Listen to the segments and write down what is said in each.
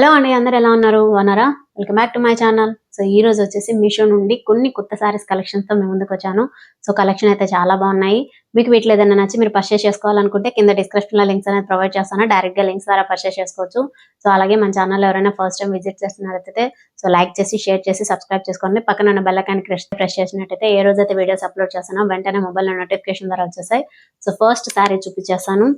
Hello అండి అందరు ఎలా ఉన్నారు? బాగున్నారా? Welcome back to my channel. So ఈ రోజు వచ్చేసి మీషో నుండి కొన్ని కొత్త సారీస్ కలెక్షన్స్తో మేము ముందుకు వచ్చాను. సో కలెక్షన్ అయితే చాలా బాగున్నాయి. మీకు వీటిలో ఏదైనా నచ్చి మీరు పర్చేస్ చేసుకోవాలనుకుంటే కింద డిస్క్రిప్షన్లో లింక్స్ అనేది ప్రొవైడ్ చేస్తాను. డైరెక్ట్గా లింక్స్ ద్వారా పర్చేస్ చేసుకోవచ్చు. సో అలాగే మన ఛానల్ ఎవరైనా ఫస్ట్ టైం విజిట్ చేస్తున్నట్లయితే సో లైక్ చేసి షేర్ చేసి సబ్స్క్రైబ్ చేసుకోండి. పక్కన ఉన్న బెల్ క్రెష్ ప్రెస్ చేసినట్టయితే ఏ రోజైతే వీడియోస్ అప్లోడ్ చేస్తానో వెంటనే మొబైల్ నోటిఫికేషన్ ద్వారా వచ్చేసాయి సో ఫస్ట్ సారీ చూపించేస్తాను.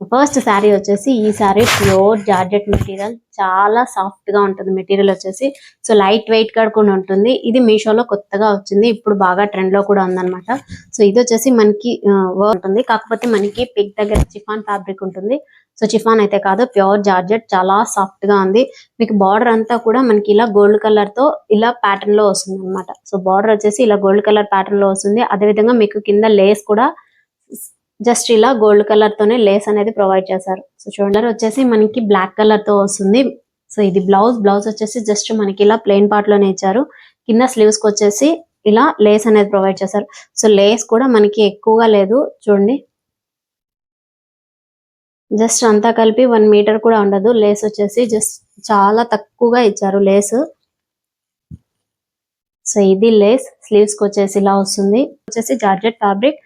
ఫస్ట్ శారీ వచ్చేసి ఈ శారీ ప్యూర్ జార్జెట్ మెటీరియల్. చాలా సాఫ్ట్గా ఉంటుంది మెటీరియల్ వచ్చేసి. సో లైట్ వెయిట్గా కూడా ఉంటుంది. ఇది మీషోలో కొత్తగా వచ్చింది. ఇప్పుడు బాగా ట్రెండ్లో కూడా ఉందన్నమాట. సో ఇది వచ్చేసి మనకి ఆ, ఉంటుంది. కాకపోతే మనకి పిక్ దగ్గర చిఫాన్ ఫ్యాబ్రిక్ ఉంటుంది. సో చిఫాన్ అయితే కాదు ప్యూర్ జార్జెట్. చాలా సాఫ్ట్గా ఉంది. మీకు బార్డర్ అంతా కూడా మనకి ఇలా గోల్డ్ కలర్తో ఇలా ప్యాటర్న్లో వస్తుంది అనమాట సో బార్డర్ వచ్చేసి ఇలా గోల్డ్ కలర్ ప్యాటర్న్లో వస్తుంది. అదే విధంగా మీకు కింద లేస్ కూడా జస్ట్ ఇలా గోల్డ్ కలర్ తోనే లేస్ అనేది ప్రొవైడ్ చేశారు. సో చూడండి వచ్చేసి మనకి బ్లాక్ కలర్తో వస్తుంది. సో ఇది బ్లౌజ్. బ్లౌజ్ వచ్చేసి జస్ట్ మనకి ఇలా ప్లెయిన్ పార్ట్లోనే ఇచ్చారు. కింద స్లీవ్స్కి వచ్చేసి ఇలా లేస్ అనేది ప్రొవైడ్ చేశారు. సో లేస్ కూడా మనకి ఎక్కువగా లేదు. చూడండి. జస్ట్ అంతా కలిపి వన్ మీటర్ కూడా ఉండదు. లేస్ వచ్చేసి జస్ట్ చాలా తక్కువగా ఇచ్చారు లేస్. సో ఇది లేస్. స్లీవ్స్కి వచ్చేసి ఇలా వస్తుంది. వచ్చేసి జార్జెట్ ఫ్యాబ్రిక్.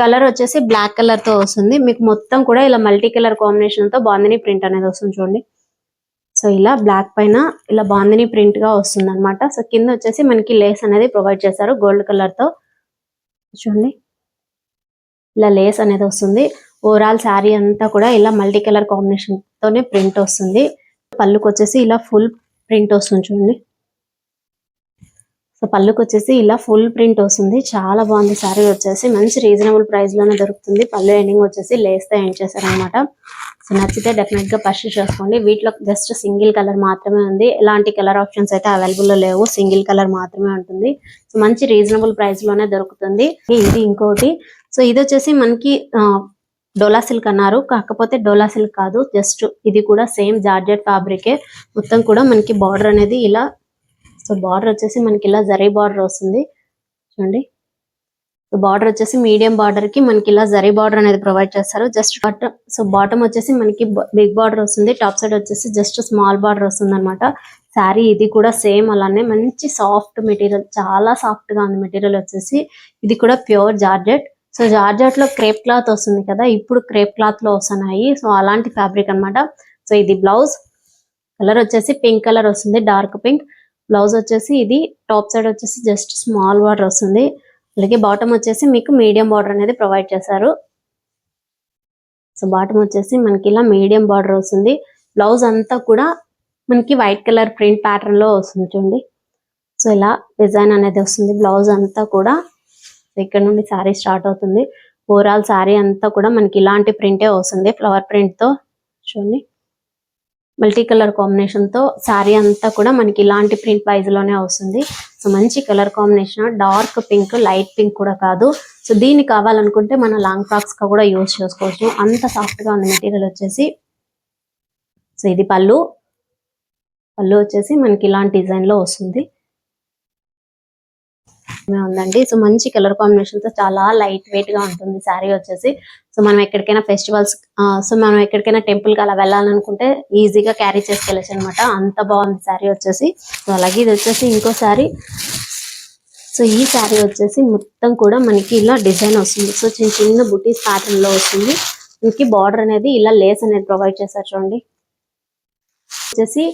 కలర్ వచ్చేసి బ్లాక్ కలర్తో వస్తుంది. మీకు మొత్తం కూడా ఇలా మల్టీ కలర్ కాంబినేషన్తో బాందిని ప్రింట్ అనేది వస్తుంది చూడండి. సో ఇలా బ్లాక్ పైన ఇలా బాందిని ప్రింట్గా వస్తుంది అనమాట సో కింద వచ్చేసి మనకి లేస్ అనేది ప్రొవైడ్ చేశారు గోల్డ్ కలర్తో. చూడండి. ఇలా లేస్ అనేది వస్తుంది. ఓవరాల్ శారీ అంతా కూడా ఇలా మల్టీ కలర్ కాంబినేషన్ తోనే ప్రింట్ వస్తుంది. పళ్ళుకి వచ్చేసి ఇలా ఫుల్ ప్రింట్ వస్తుంది చూడండి. సో పళ్ళుకి వచ్చేసి ఇలా ఫుల్ ప్రింట్ వస్తుంది. చాలా బాగుంది. శారీ వచ్చేసి మంచి రీజనబుల్ ప్రైస్లోనే దొరుకుతుంది. పళ్ళు ఎండింగ్ వచ్చేసి లేస్తే ఎండ్ చేశారనమాట సో నచ్చితే డెఫినెట్గా పర్చేస్ చేసుకోండి. వీటిలో జస్ట్ సింగిల్ కలర్ మాత్రమే ఉంది. ఎలాంటి కలర్ ఆప్షన్స్ అయితే అవైలబుల్లో లేవు. సింగిల్ కలర్ మాత్రమే ఉంటుంది. సో మంచి రీజనబుల్ ప్రైస్లోనే దొరుకుతుంది. ఇది ఇంకోటి. సో ఇది వచ్చేసి మనకి ఆ, డోలా సిల్క్ అన్నారు. కాకపోతే డోలా సిల్క్ కాదు. జస్ట్ ఇది కూడా సేమ్ జార్జెట్ ఫ్యాబ్రికే. మొత్తం కూడా మనకి బార్డర్ అనేది ఇలా సో బార్డర్ వచ్చేసి మనకి ఇలా జరీ బార్డర్ వస్తుంది. చూడండి. సో బార్డర్ వచ్చేసి మీడియం బార్డర్కి మనకి ఇలా జరీ బార్డర్ అనేది ప్రొవైడ్ చేస్తారు. జస్ట్ బాటమ్ సో బాటమ్ వచ్చేసి మనకి బిగ్ బార్డర్ వస్తుంది. టాప్ సైడ్ వచ్చేసి జస్ట్ స్మాల్ బార్డర్ వస్తుంది అనమాట శారీ ఇది కూడా సేమ్ అలానే మంచి సాఫ్ట్ మెటీరియల్ చాలా సాఫ్ట్గా ఉంది మెటీరియల్ వచ్చేసి. ఇది కూడా ప్యూర్ జార్జెట్. సో జార్జెట్లో క్రేప్ క్లాత్ వస్తుంది కదా. ఇప్పుడు క్రేప్ క్లాత్లో వస్తున్నాయి. సో అలాంటి ఫ్యాబ్రిక్ అన్నమాట. సో ఇది బ్లౌజ్ కలర్ వచ్చేసి పింక్ కలర్ వస్తుంది డార్క్ పింక్ బ్లౌజ్ వచ్చేసి ఇది టాప్ సైడ్ వచ్చేసి జస్ట్ స్మాల్ బార్డర్ వస్తుంది. అలాగే బాటమ్ వచ్చేసి మీకు మీడియం బార్డర్ అనేది ప్రొవైడ్ చేశారు. సో బాటమ్ వచ్చేసి మనకి ఇలా మీడియం బార్డర్ వస్తుంది. బ్లౌజ్ అంతా కూడా మనకి వైట్ కలర్ ప్రింట్ ప్యాటర్న్లో వస్తుంది చూడండి. సో ఇలా డిజైన్ అనేది వస్తుంది. బ్లౌజ్ అంతా కూడా ఇక్కడ నుండి శారీ స్టార్ట్ అవుతుంది. ఓవరాల్ శారీ అంతా కూడా మనకి ఇలాంటి ప్రింటే వస్తుంది. ఫ్లవర్ ప్రింట్తో చూడండి. మల్టీ కలర్ కాంబినేషన్తో శారీ అంతా కూడా మనకి ఇలాంటి ప్రింట్ వైజ్లోనే వస్తుంది. సో మంచి colour combination dark pink light pink కూడా కాదు. సో దీన్ని కావాలనుకుంటే మనం లాంగ్ ఫ్రాక్స్గా కూడా యూజ్ చేసుకోవచ్చు. అంత సాఫ్ట్గా ఉంది మెటీరియల్ వచ్చేసి సో ఇది పళ్ళు. పళ్ళు వచ్చేసి మనకి ఇలాంటి డిజైన్లో వస్తుంది. ఉందండి. సో మంచి కలర్ కాంబినేషన్తో చాలా లైట్ వెయిట్గా ఉంటుంది శారీ వచ్చేసి. సో మనం ఎక్కడికైనా ఫెస్టివల్స్ సో మనం ఎక్కడికైనా టెంపుల్కి అలా వెళ్ళాలనుకుంటే ఈజీగా క్యారీ చేసుకెళ్ళచ్చు అనమాట అంత బాగుంది శారీ వచ్చేసి. సో అలాగే ఇది వచ్చేసి ఇంకో శారీ. సో ఈ శారీ వచ్చేసి మొత్తం కూడా మనకి ఇలా డిజైన్ వస్తుంది. సో చిన్న చిన్న బుటీస్ ప్యాటర్న్లో వస్తుంది. మనకి బార్డర్ అనేది ఇలా లేస్ అనేది ప్రొవైడ్ చేశారు చూడండి. వచ్చేసి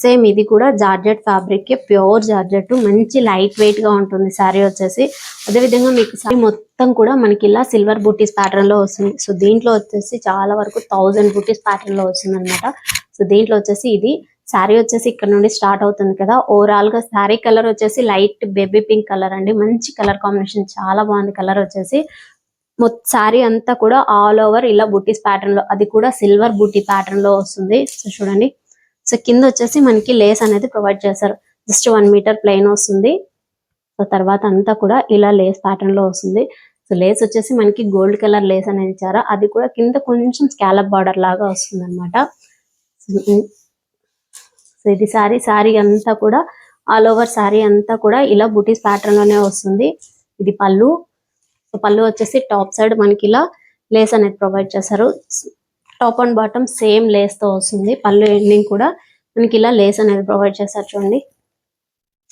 సేమ్ ఇది కూడా జార్జెట్ ఫ్యాబ్రిక్ ప్యూర్ జార్జెట్ మంచి లైట్ వెయిట్గా ఉంటుంది శారీ వచ్చేసి. అదే విధంగా మీకు శారీ మొత్తం కూడా మనకి ఇలా సిల్వర్ బూటీస్ ప్యాటర్న్లో వస్తుంది. సో దీంట్లో వచ్చేసి చాలా వరకు థౌజండ్ బూటీస్ ప్యాటర్న్లో వస్తుంది అనమాట సో దీంట్లో వచ్చేసి ఇది శారీ వచ్చేసి ఇక్కడ నుండి స్టార్ట్ అవుతుంది కదా. ఓవరాల్గా శారీ కలర్ వచ్చేసి లైట్ బేబీ పింక్ కలర్ అండి. మంచి కలర్ కాంబినేషన్ చాలా బాగుంది కలర్ వచ్చేసి. మొత్తం శారీ అంతా కూడా ఆల్ ఓవర్ ఇలా బూటీస్ ప్యాటర్న్లో అది కూడా సిల్వర్ బూటీ ప్యాటర్న్లో వస్తుంది. సో చూడండి. సో కింద వచ్చేసి మనకి లేస్ అనేది ప్రొవైడ్ చేశారు. జస్ట్ వన్ మీటర్ ప్లెయిన్ వస్తుంది. సో తర్వాత అంతా కూడా ఇలా లేస్ ప్యాటర్న్లో వస్తుంది. సో లేస్ వచ్చేసి మనకి గోల్డ్ కలర్ లేస్ అనేది ఇచ్చారు. అది కూడా కింద కొంచెం స్కాలప్ బార్డర్ లాగా వస్తుంది అనమాట సో ఇది సారీ సారీ అంతా కూడా ఆల్ ఓవర్ సారీ అంతా కూడా ఇలా బుటీస్ ప్యాటర్న్లోనే వస్తుంది. ఇది పళ్ళు. సో పళ్ళు వచ్చేసి టాప్ సైడ్ మనకి ఇలా లేస్ అనేది ప్రొవైడ్ చేశారు. టాప్ అండ్ బాటమ్ సేమ్ లేస్తో వస్తుంది. పళ్ళు ఎండింగ్ కూడా మనకి ఇలా లేస్ అనేది ప్రొవైడ్ చేస్తారు చూడండి.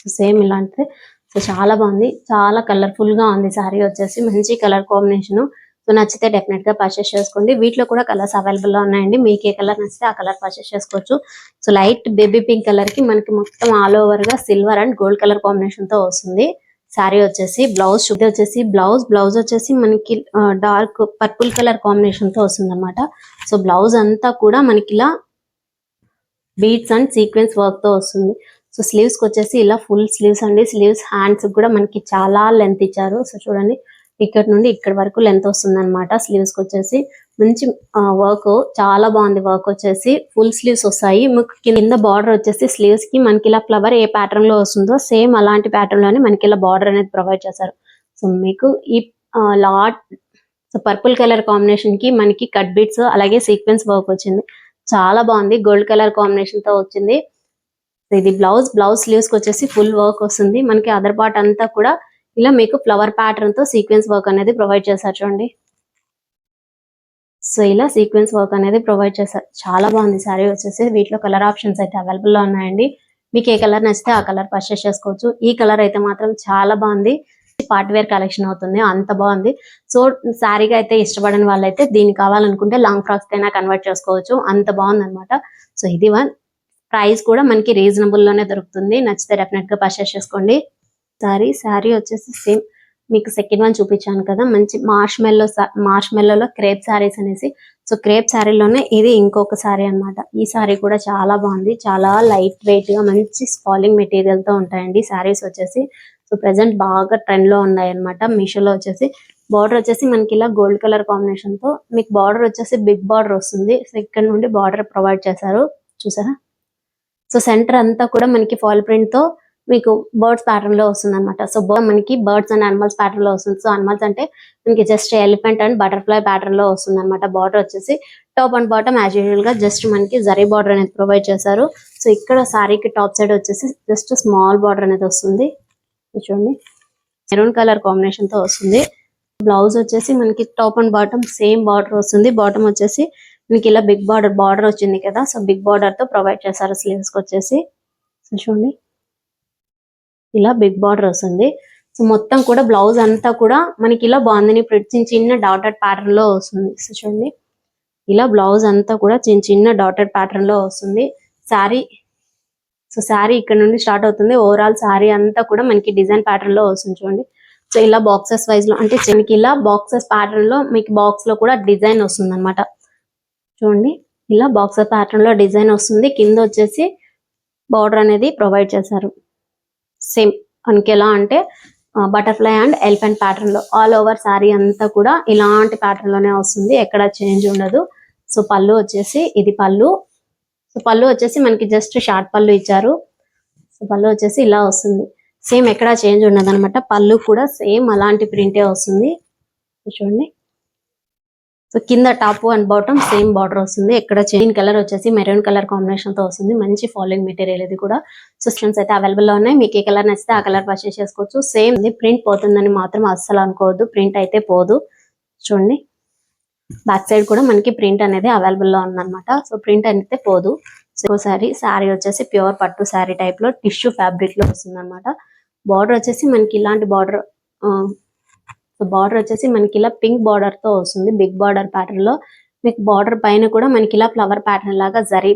సో సేమ్ ఇలాంటిది. సో చాలా బాగుంది. చాలా కలర్ఫుల్గా ఉంది సారీ వచ్చేసి. మంచి కలర్ కాంబినేషన్. సో నచ్చితే డెఫినెట్గా పర్చేస్ చేసుకోండి. వీటిలో కూడా కలర్స్ అవైలబుల్లో ఉన్నాయండి. మీకు ఏ కలర్ నచ్చితే ఆ కలర్ పర్చేస్ చేసుకోవచ్చు. సో లైట్ బేబీ పింక్ కలర్కి మనకి మొత్తం ఆల్ ఓవర్గా సిల్వర్ అండ్ గోల్డ్ కలర్ కాంబినేషన్తో వస్తుంది. శారీ వచ్చేసి బ్లౌజ్ ఇది వచ్చేసి బ్లౌజ్. బ్లౌజ్ వచ్చేసి మనకి డార్క్ పర్పుల్ కలర్ కాంబినేషన్తో వస్తుంది అనమాట సో బ్లౌజ్ అంతా కూడా మనకి ఇలా బీట్స్ అండ్ సీక్వెన్స్ వర్క్తో వస్తుంది. సో స్లీవ్స్కి వచ్చేసి ఇలా ఫుల్ స్లీవ్స్ అండి. స్లీవ్స్ హ్యాండ్స్ కూడా మనకి చాలా లెంత్ ఇచ్చారు. సో చూడండి ఇక్కడ నుండి ఇక్కడ వరకు లెంత్ వస్తుంది అనమాట స్లీవ్స్కి వచ్చేసి మంచి వర్క్ చాలా బాగుంది వర్క్ వచ్చేసి. ఫుల్ స్లీవ్స్ వస్తాయి. మీకు కింద బార్డర్ వచ్చేసి స్లీవ్స్కి మనకి ఇలా ఫ్లవర్ ఏ ప్యాటర్న్లో వస్తుందో సేమ్ అలాంటి ప్యాటర్న్లోనే మనకి ఇలా బార్డర్ అనేది ప్రొవైడ్ చేశారు సో మీకు ఈ లాట్ సో పర్పుల్ కలర్ కాంబినేషన్కి మనకి కట్ బీట్స్ అలాగే సీక్వెన్స్ వర్క్ వచ్చింది. చాలా బాగుంది. గోల్డ్ కలర్ కాంబినేషన్తో వచ్చింది. ఇది బ్లౌజ్ బ్లౌజ్ స్లీవ్స్కి వచ్చేసి ఫుల్ వర్క్ వస్తుంది. మనకి అదర్ పార్ట్ అంతా కూడా ఇలా మీకు ఫ్లవర్ ప్యాటర్న్తో సీక్వెన్స్ వర్క్ అనేది ప్రొవైడ్ చేశారు చూడండి. సో ఇలా సీక్వెన్స్ వర్క్ అనేది ప్రొవైడ్ చేశారు చాలా బాగుంది. సారీ వచ్చేసి వీటిలో కలర్ ఆప్షన్స్ అయితే అవైలబుల్లో ఉన్నాయండి. మీకు ఏ కలర్ నచ్చితే ఆ కలర్ పర్చేస్ చేసుకోవచ్చు. ఈ కలర్ అయితే మాత్రం చాలా బాగుంది. పార్ట్ వేర్ కలెక్షన్ అవుతుంది. అంత బాగుంది. సో శారీగా అయితే ఇష్టపడని వాళ్ళైతే దీన్ని కావాలనుకుంటే లాంగ్ ఫ్రాక్స్ అయినా కన్వర్ట్ చేసుకోవచ్చు. అంత బాగుంది అనమాట సో ఇది వన్ ప్రైస్ కూడా మనకి రీజనబుల్లోనే దొరుకుతుంది. నచ్చితే డెఫినెట్గా పర్చేస్ చేసుకోండి. సారీ సారీ వచ్చేసి సేమ్ మీకు సెకండ్ వన్ చూపించాను కదా మంచి మార్ష్ మెల్లో మార్ష్ మెల్లోలో క్రేప్ సారీస్ అనేసి. సో క్రేప్ శారీలోనే ఇది ఇంకొక సారీ అన్నమాట. ఈ సారీ కూడా చాలా బాగుంది. చాలా లైట్ వెయిట్గా మంచి స్పాలింగ్ మెటీరియల్తో ఉంటాయండి. సారీస్ వచ్చేసి. సో ప్రెసెంట్ బాగా ట్రెండ్లో ఉన్నాయి అనమాట మీషోలో వచ్చేసి. బార్డర్ వచ్చేసి మనకి ఇలా గోల్డ్ కలర్ కాంబినేషన్తో. మీకు బార్డర్ వచ్చేసి బిగ్ బార్డర్ వస్తుంది. సో ఇక్కడ నుండి బార్డర్ ప్రొవైడ్ చేశారు. చూసారా? సో సెంటర్ అంతా కూడా మనకి ఫాల్ ప్రింట్తో మీకు బర్డ్స్ ప్యాటర్న్లో వస్తుంది అనమాట సో మనకి బర్డ్స్ అండ్ అనిమల్స్ ప్యాటర్న్లో వస్తుంది. సో అనిమల్స్ అంటే మనకి జస్ట్ ఎలిఫెంట్ అండ్ బటర్ఫ్లై ప్యాటర్న్లో వస్తుంది అనమాట బార్డర్ వచ్చేసి టాప్ అండ్ బాటమ్ యాజ్ యూజువల్గా జస్ట్ మనకి జరీ బార్డర్ అనేది ప్రొవైడ్ చేశారు. సో ఇక్కడ సారీకి టాప్ సైడ్ వచ్చేసి జస్ట్ స్మాల్ బార్డర్ అనేది వస్తుంది. చూడండి. మెరూన్ కలర్ కాంబినేషన్తో వస్తుంది. బ్లౌజ్ వచ్చేసి మనకి top and bottom same border వస్తుంది. బాటమ్ వచ్చేసి మనకి ఇలా బిగ్ బార్డర్ బార్డర్ వచ్చింది కదా. సో బిగ్ బార్డర్తో ప్రొవైడ్ చేశారు స్లీవ్స్కి వచ్చేసి. చూడండి. ఇలా బిగ్ బార్డర్ వస్తుంది. సో మొత్తం కూడా బ్లౌజ్ అంతా కూడా మనకి ఇలా బాగుందని చిన్న చిన్న డాటెడ్ ప్యాటర్న్లో వస్తుంది. సో చూడండి. ఇలా బ్లౌజ్ అంతా కూడా చిన్న చిన్న డాటెడ్ ప్యాటర్న్లో వస్తుంది. శారీ సో శారీ ఇక్కడ నుండి స్టార్ట్ అవుతుంది. ఓవరాల్ శారీ అంతా కూడా మనకి డిజైన్ ప్యాటర్న్లో వస్తుంది చూడండి. సో ఇలా బాక్సెస్ వైజ్లో అంటే చిన్నకి ఇలా బాక్సెస్ ప్యాటర్న్లో మీకు బాక్స్లో కూడా డిజైన్ వస్తుంది అనమాట చూడండి. ఇలా బాక్సెస్ ప్యాటర్న్లో డిజైన్ వస్తుంది. కింద వచ్చేసి బార్డర్ అనేది ప్రొవైడ్ చేశారు. సేమ్ మనకి ఎలా అంటే బటర్ఫ్లై అండ్ ఎలిఫెంట్ ప్యాటర్న్లో ఆల్ ఓవర్ శారీ అంతా కూడా ఇలాంటి ప్యాటర్న్లోనే వస్తుంది ఎక్కడ చేంజ్ ఉండదు. సో పళ్ళు వచ్చేసి ఇది పళ్ళు. సో పళ్ళు వచ్చేసి మనకి జస్ట్ షార్ట్ పళ్ళు ఇచ్చారు. సో పళ్ళు వచ్చేసి ఇలా వస్తుంది. సేమ్ ఎక్కడ చేంజ్ ఉండదు అనమాట పళ్ళు కూడా సేమ్ అలాంటి ప్రింటే వస్తుంది. చూడండి. సో కింద top and bottom same border వస్తుంది. ఇక్కడ చైన్ కలర్ వచ్చేసి మెరూన్ కలర్ కాంబినేషన్తో వస్తుంది. మంచి ఫాలోయింగ్ మెటీరియల్ ఇది కూడా. సిస్టమ్స్ అయితే అవైలబుల్లో ఉన్నాయి. మీకు ఏ కలర్ నచ్చితే ఆ కలర్ పర్చేస్ చేసుకోవచ్చు. సేమ్ ప్రింట్ పోతుందని మాత్రం అస్సలు అనుకోవద్దు. ప్రింట్ అయితే పోదు. చూడండి. బ్యాక్ సైడ్ కూడా మనకి ప్రింట్ అనేది అవైలబుల్లో ఉందన్నమాట. సో ప్రింట్ అయితే పోదు. సో సారీ శారీ వచ్చేసి ప్యూర్ పట్టు శారీ టైప్లో టిష్యూ ఫ్యాబ్రిక్లో వస్తుంది అనమాట బార్డర్ వచ్చేసి మనకి ఇలాంటి బార్డర్ బార్డర్ వచ్చేసి మనకి ఇలా పింక్ బార్డర్తో వస్తుంది. బిగ్ బార్డర్ ప్యాటర్న్లో మీకు బార్డర్ పైన కూడా మనకి ఇలా ఫ్లవర్ ప్యాటర్న్ లాగా జరీ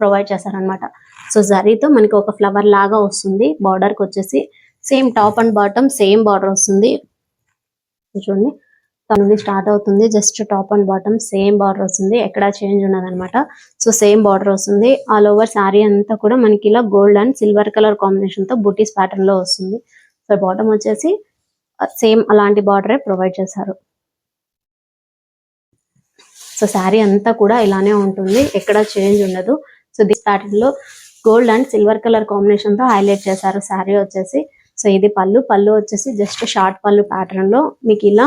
ప్రొవైడ్ చేశారనమాట సో జరీతో మనకి ఒక ఫ్లవర్ లాగా వస్తుంది. బార్డర్కి వచ్చేసి same top and bottom same border వస్తుంది. చూడండి. తన నుండి స్టార్ట్ అవుతుంది. Just top and bottom same border వస్తుంది. ఎక్కడ చేంజ్ ఉన్నది అనమాట సో సేమ్ బార్డర్ వస్తుంది. ఆల్ ఓవర్ శారీ అంతా కూడా మనకి ఇలా గోల్డ్ అండ్ సిల్వర్ కలర్ కాంబినేషన్తో బుటీస్ ప్యాటర్న్లో వస్తుంది. సో బాటమ్ వచ్చేసి సేమ్ అలాంటి బార్డరే ప్రొవైడ్ చేశారు. సో శారీ అంతా కూడా ఇలానే ఉంటుంది. ఎక్కడ చేంజ్ ఉండదు. సో దిస్ ప్యాటర్న్లో గోల్డ్ అండ్ సిల్వర్ కలర్ కాంబినేషన్తో హైలైట్ చేశారు శారీ వచ్చేసి. సో ఇది పళ్ళు. పళ్ళు వచ్చేసి జస్ట్ షార్ట్ పళ్ళు ప్యాటర్న్లో మీకు ఇలా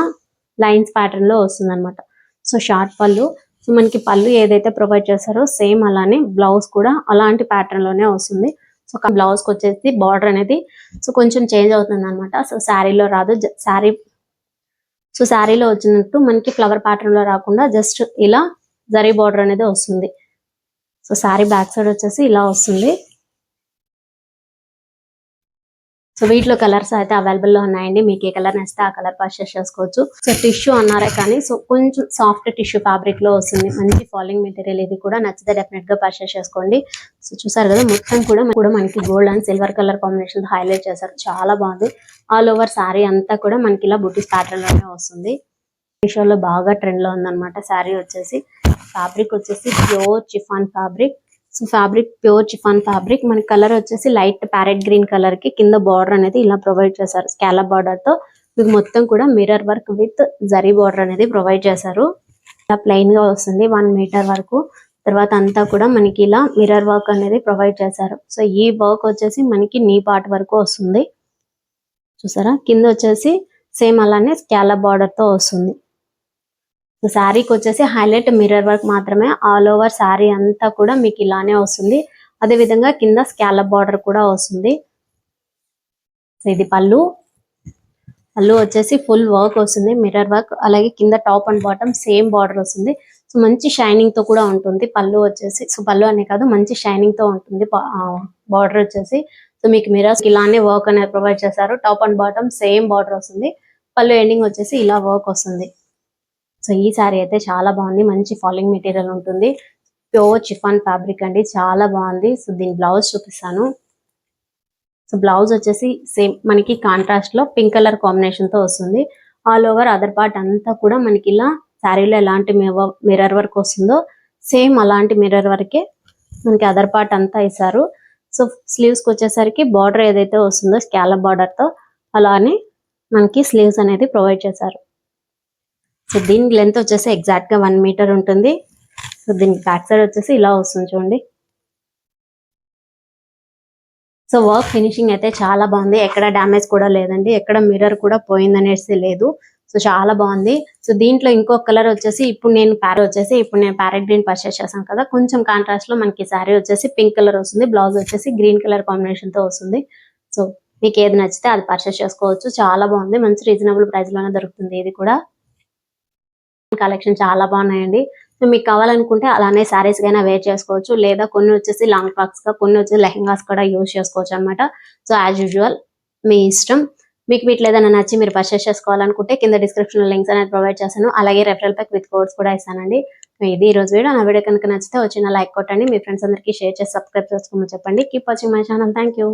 లైన్స్ ప్యాటర్న్లో వస్తుంది అనమాట సో షార్ట్ పళ్ళు. సో మనకి పళ్ళు ఏదైతే ప్రొవైడ్ చేశారో సేమ్ అలానే బ్లౌజ్ కూడా అలాంటి ప్యాటర్న్లోనే వస్తుంది. సో బ్లౌజ్కి వచ్చేసి బార్డర్ అనేది సో కొంచెం చేంజ్ అవుతుంది అనమాట సో శారీలో రాదు శారీ సో శారీలో వచ్చినట్టు మనకి ఫ్లవర్ ప్యాటర్న్లో రాకుండా జస్ట్ ఇలా జరీ బార్డర్ అనేది వస్తుంది. సో శారీ బ్యాక్ సైడ్ వచ్చేసి ఇలా వస్తుంది. సో వీటిలో కలర్స్ అయితే అవైలబుల్లో ఉన్నాయండి. మీకు ఏ కలర్ నచ్చితే ఆ కలర్ పర్చేస్ చేసుకోవచ్చు. సో టిష్యూ అన్నారే కానీ సో కొంచెం సాఫ్ట్ టిష్యూ ఫ్యాబ్రిక్లో వస్తుంది. మంచి ఫాలింగ్ మెటీరియల్ ఇది కూడా నచ్చితే డెఫినెట్గా పర్చేస్ చేసుకోండి. సో చూసారు కదా మొత్తం కూడా కూడా మనకి gold and silver colour combination highlight చేశారు. చాలా బాగుంది. ఆల్ ఓవర్ శారీ అంతా కూడా మనకి ఇలా బుటీస్ ప్యాటర్న్లోనే వస్తుంది. మీషోలో బాగా ట్రెండ్లో ఉందన్నమాట. శారీ వచ్చేసి ఫ్యాబ్రిక్ వచ్చేసి pure chiffon fabric so fabric pure chiffon fabric మన కలర్ వచ్చేసి లైట్ ప్యారెట్ గ్రీన్ కలర్కి కింద బార్డర్ అనేది ఇలా ప్రొవైడ్ చేశారు. స్కాలప్ బార్డర్తో మీకు మొత్తం కూడా mirror work with zari border అనేది ప్రొవైడ్ చేశారు. ఇలా ప్లెయిన్గా వస్తుంది వన్ మీటర్ వరకు. తర్వాత అంతా కూడా మనకి ఇలా మిర్రర్ వర్క్ అనేది ప్రొవైడ్ చేశారు. సో ఈ వర్క్ వచ్చేసి మనకి నీ పార్ట్ వరకు వస్తుంది. చూసారా? కింద వచ్చేసి సేమ్ అలానే స్కాలప్ బార్డర్తో వస్తుంది. సో శారీకి వచ్చేసి హైలైట్ మిర్రర్ వర్క్ మాత్రమే. ఆల్ ఓవర్ శారీ అంతా కూడా మీకు ఇలానే వస్తుంది. అదే విధంగా కింద స్కాలప్ బార్డర్ కూడా వస్తుంది. సో ఇది పళ్ళు. పళ్ళు వచ్చేసి ఫుల్ వర్క్ వస్తుంది మిర్రర్ వర్క్. అలాగే కింద top and bottom same border వస్తుంది. సో మంచి షైనింగ్తో కూడా ఉంటుంది పళ్ళు వచ్చేసి. సో పళ్ళు అనే కాదు మంచి షైనింగ్తో ఉంటుంది బార్డర్ వచ్చేసి. సో మీకు మిర్రర్స్ ఇలానే వర్క్ అనేది ప్రొవైడ్ చేశారు. Top and bottom same border వస్తుంది. పళ్ళు ఎండింగ్ వచ్చేసి ఇలా వర్క్ వస్తుంది. సో ఈ సారీ అయితే చాలా బాగుంది. మంచి ఫాలింగ్ మెటీరియల్ ఉంటుంది. ప్యూర్ చిఫాన్ ఫ్యాబ్రిక్ అండి. చాలా బాగుంది. సో దీని బ్లౌజ్ చూపిస్తాను. సో బ్లౌజ్ వచ్చేసి సేమ్ మనకి కాంట్రాస్ట్లో పింక్ కలర్ కాంబినేషన్తో వస్తుంది. ఆల్ ఓవర్ అదర్ పార్ట్ అంతా కూడా మనకి ఇలా శారీలో ఎలాంటి మిర్రర్ వర్క్ వస్తుందో సేమ్ అలాంటి మిర్రర్ వర్కే మనకి అదర్ పార్ట్ అంతా ఇస్తారు సో స్లీవ్స్కి వచ్చేసరికి బార్డర్ ఏదైతే వస్తుందో స్కాలప్ బార్డర్తో అలానే మనకి స్లీవ్స్ అనేది ప్రొవైడ్ చేశారు. సో దీని లెంత్ వచ్చేసి ఎగ్జాక్ట్గా వన్ మీటర్ ఉంటుంది. సో దీని బ్యాక్ సైడ్ వచ్చేసి ఇలా వస్తుంది చూడండి. సో వర్క్ ఫినిషింగ్ అయితే చాలా బాగుంది. ఎక్కడ డ్యామేజ్ కూడా లేదండి. ఎక్కడ మిర్రర్ కూడా పోయిందనేసి లేదు. సో చాలా బాగుంది. సో దీంట్లో ఇంకో కలర్ వచ్చేసి ఇప్పుడు నేను ప్యారెట్ వచ్చేసి ఇప్పుడు నేను ప్యారెట్ గ్రీన్ పర్చేస్ చేశాను కదా. కొంచెం కాంట్రాస్ట్లో మనకి శారీ వచ్చేసి పింక్ కలర్ వస్తుంది. బ్లౌజ్ వచ్చేసి గ్రీన్ కలర్ కాంబినేషన్తో వస్తుంది. సో మీకు ఏది నచ్చితే అది పర్చేస్ చేసుకోవచ్చు. చాలా బాగుంది. మంచి రీజనబుల్ ప్రైస్లోనే దొరుకుతుంది ఇది కూడా. కలెక్షన్ చాలా బాగున్నాయండి. సో మీకు కావాలనుకుంటే అలానే శారీస్ కైనా వేర్ చేసుకోవచ్చు. లేదా కొన్ని వచ్చేసి లాంగ్ ఫ్రాక్స్గా కొన్ని వచ్చేసి లెహంగాస్ కూడా యూజ్ చేసుకోవచ్చు అన్నమాట. సో యాజ్ యూజువల్ మీ ఇష్టం. మీకు వీటిలో ఏదైనా నచ్చి మీరు పర్చేస్ చేసుకోవాలనుకుంటే కింద డిస్క్రిప్షన్ లింక్స్ అనేది ప్రొవైడ్ చేస్తాను. అలాగే రెఫరల్ ప్యాక్ విత్ కోడ్స్ కూడా ఇస్తానండి. ఇది ఈ రోజు వీడియో. నా వీడియో కనుక నచ్చితే వచ్చిన లైక్ కొట్టండి. మీ ఫ్రెండ్స్ అందరికీ షేర్ చేసి సబ్స్క్రైబ్ చేసుకోమని చెప్పండి. Keep watching my channel thank you